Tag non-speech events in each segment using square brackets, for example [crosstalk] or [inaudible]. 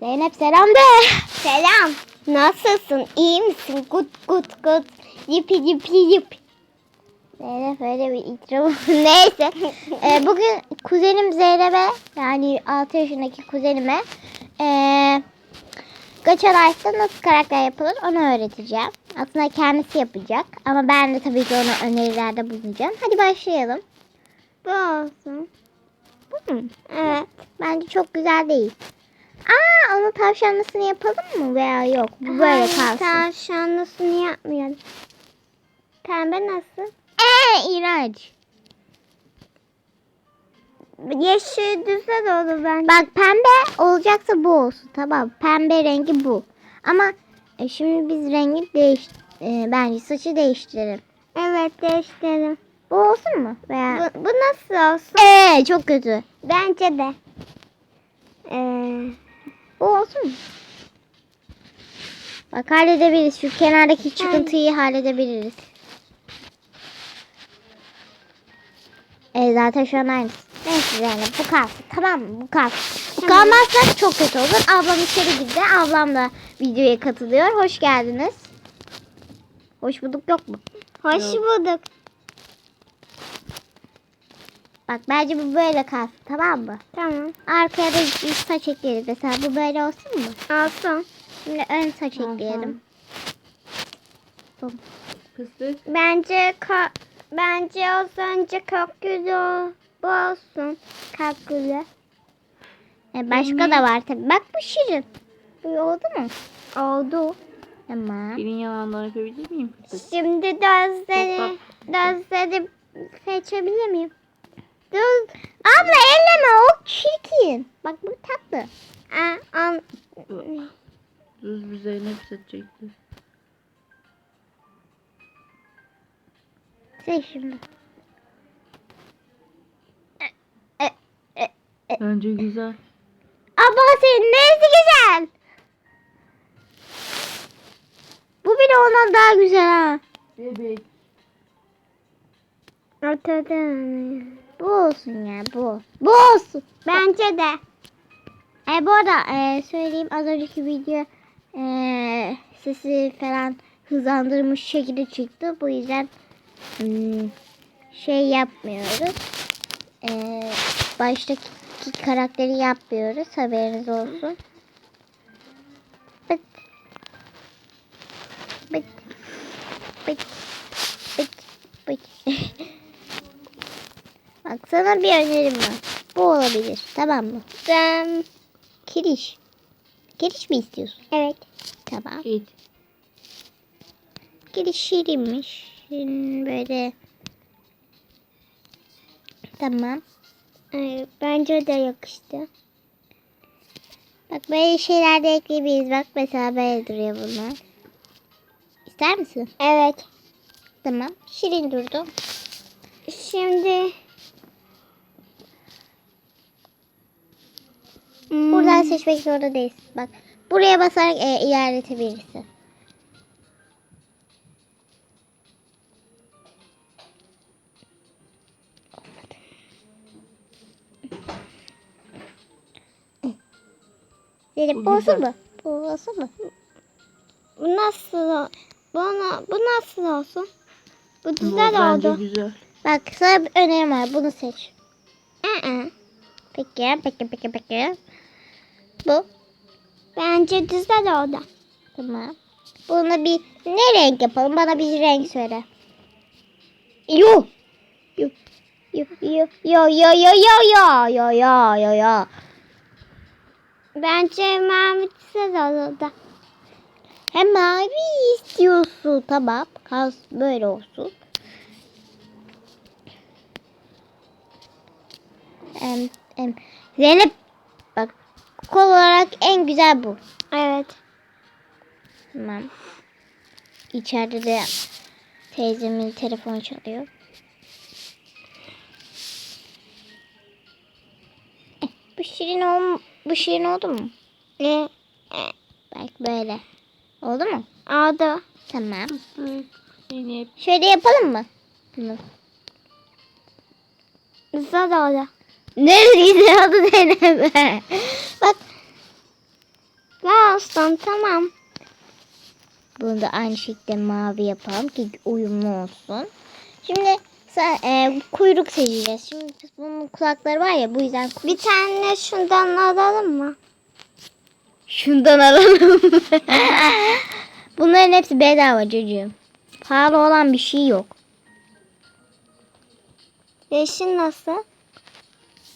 Zeynep selam de. Selam. Nasılsın? İyi misin? Gut gut gut. Yipi yipi yip. Zeynep öyle bir intro. [laughs] Neyse. Ee, bugün kuzenim Zeynep'e yani 6 yaşındaki kuzenime ee, Gacha Life'da nasıl karakter yapılır onu öğreteceğim. Aslında kendisi yapacak ama ben de tabii ki ona önerilerde bulunacağım. Hadi başlayalım. Bu olsun. Bu mu? Evet. Bence çok güzel değil. Aa onun tavşanlısını yapalım mı veya yok? Bu böyle kalsın. Tavşanlısını yapmayalım. Pembe nasıl? Ee iğrenç. Yeşil düzde de olur bence. Bak pembe olacaksa bu olsun tamam. Pembe rengi bu. Ama e, şimdi biz rengi değiş e, bence saçı değiştirelim. Evet değiştirelim. Bu olsun mu? Veya... Bu, bu nasıl olsun? Ee çok kötü. Bence de. Ee, bu olsun? Bak halledebiliriz. Şu kenardaki çıkıntıyı halledebiliriz. E zaten şu an aynısı. Neyse yani bu kalsın. Tamam mı? Bu kalsın. Bu kalmazsa çok kötü olur. Ablam içeri girdi. Ablam da videoya katılıyor. Hoş geldiniz. Hoş bulduk yok mu? Hoş bulduk. Bak bence bu böyle kalsın tamam mı? Tamam. Arkaya da bir saç ekleriz mesela. Bu böyle olsun mu? Olsun. Şimdi ön saç ekleyelim. Fıstık. Bence ka bence az önce kakülü bu olsun. Kakülü. E başka da var tabi. Bak bu şirin. Bu oldu mu? Oldu. Tamam. Senin yalandan yapabilir miyim? Şimdi gözleri gözleri seçebilir miyim? Dur. Abla elleme o çirkin. Bak bu tatlı. Aa, an, Düz bir Zeynep seçecekti. seç şimdi. E, e, e. Bence güzel. Abla senin neyse güzel. Bu bile ondan daha güzel ha. Bebek. Ortada. Bu olsun ya bu. Bu olsun. Bence de. E bu arada e, söyleyeyim az önceki video e, sesi falan hızlandırmış şekilde çıktı. Bu yüzden hmm, şey yapmıyoruz. E, baştaki karakteri yapmıyoruz. Haberiniz olsun. Bıt. Bıt. Bıt. Bıt. Bıt. [laughs] Sana bir önerim var. Bu olabilir. Tamam mı? Ben kiriş. Kiriş mi istiyorsun? Evet. Tamam. Et. Kiriş şirinmiş. Şirin böyle. Tamam. bence de yakıştı. Bak böyle şeyler de ekleyebiliriz. Bak mesela böyle duruyor bunlar. İster misin? Evet. Tamam. Şirin durdu. Şimdi Buradan seçmek zorunda değilsin. Bak buraya basarak e, ilerletebilirsin. Zeynep Bu bu olsun mu? Bu olsun mu? Bu nasıl? Bu, bu nasıl olsun? Bu Bu güzel bence oldu. güzel. Bak sana bir önerim var. Bunu seç. Aa. Peki, peki, peki, peki. Bu. Bence güzel oldu. Tamam. Bunu bir ne renk yapalım? Bana bir renk söyle. Yo. Yo. Yo yo yo yo yo yo yo yo yo. Bence mavi güzel oldu. Hem mavi istiyorsun. Tamam. Kalsın böyle olsun. Em, em. Zeynep kol olarak en güzel bu. Evet. Tamam. İçeride de teyzemin telefonu çalıyor. Eh, bu şirin ol bu şirin oldu mu? Ne? Bak böyle. Oldu mu? Oldu. Tamam. Şöyle yapalım mı? Bunu. Güzel oldu. Nerede güzel oldu Zeynep? Bak olsun tamam. Bunu da aynı şekilde mavi yapalım ki uyumlu olsun. Şimdi sen, e, kuyruk seçeceğiz. Şimdi bunun kulakları var ya bu yüzden Bir tane şundan alalım mı? Şundan alalım. [laughs] Bunların hepsi bedava çocuğum. Pahalı olan bir şey yok. Yeşil nasıl?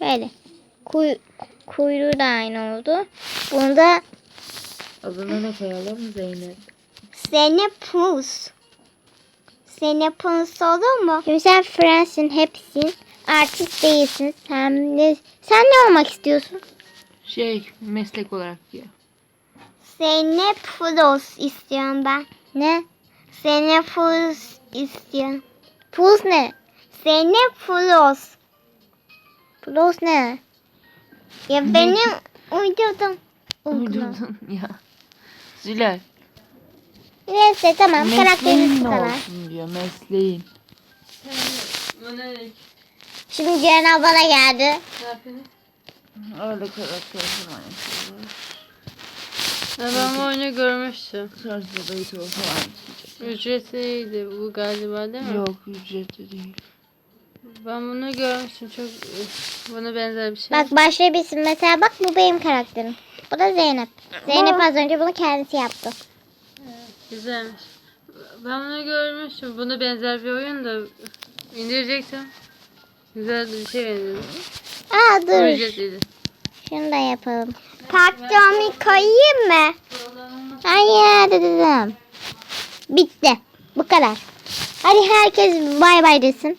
Böyle. Kuy kuyruğu da aynı oldu. Bunu da Adına ne koyalım Zeynep? Senepus. Senepus olur mu? Şimdi sen Fransın hepsin. Artist değilsin. Sen ne, sen ne olmak istiyorsun? Şey meslek olarak diyor. Senepus istiyorum ben. Ne? Senepus istiyorum. Pus ne? Senepus. Plus ne? Ya benim uydurdum. Uydurdum. [laughs] Ya. Zülal. Neyse tamam karakterimiz Mesleğin bu ne kadar. olsun diyor mesleğin. Şimdi Ceren abla da geldi. Öyle karakter falan yapıyorlar. Ya ben bu oyunu görmüştüm. Tarzda da falan. Ücretliydi bu galiba değil mi? Yok ücretli değil. Ben bunu görmüştüm. Çok buna benzer bir şey. Bak başlayabilirsin. Mesela bak bu benim karakterim. Bu da Zeynep. Zeynep az önce bunu kendisi yaptı. Güzelmiş. Ben bunu görmüştüm. Buna benzer bir oyun da indirecektim. Güzel bir şey benziyordu. Aa dur. Ücretliydi. Şunu da yapalım. Parktomi koyayım mı? Hayır dedim. Bitti. Bu kadar. Hadi herkes bay bay desin.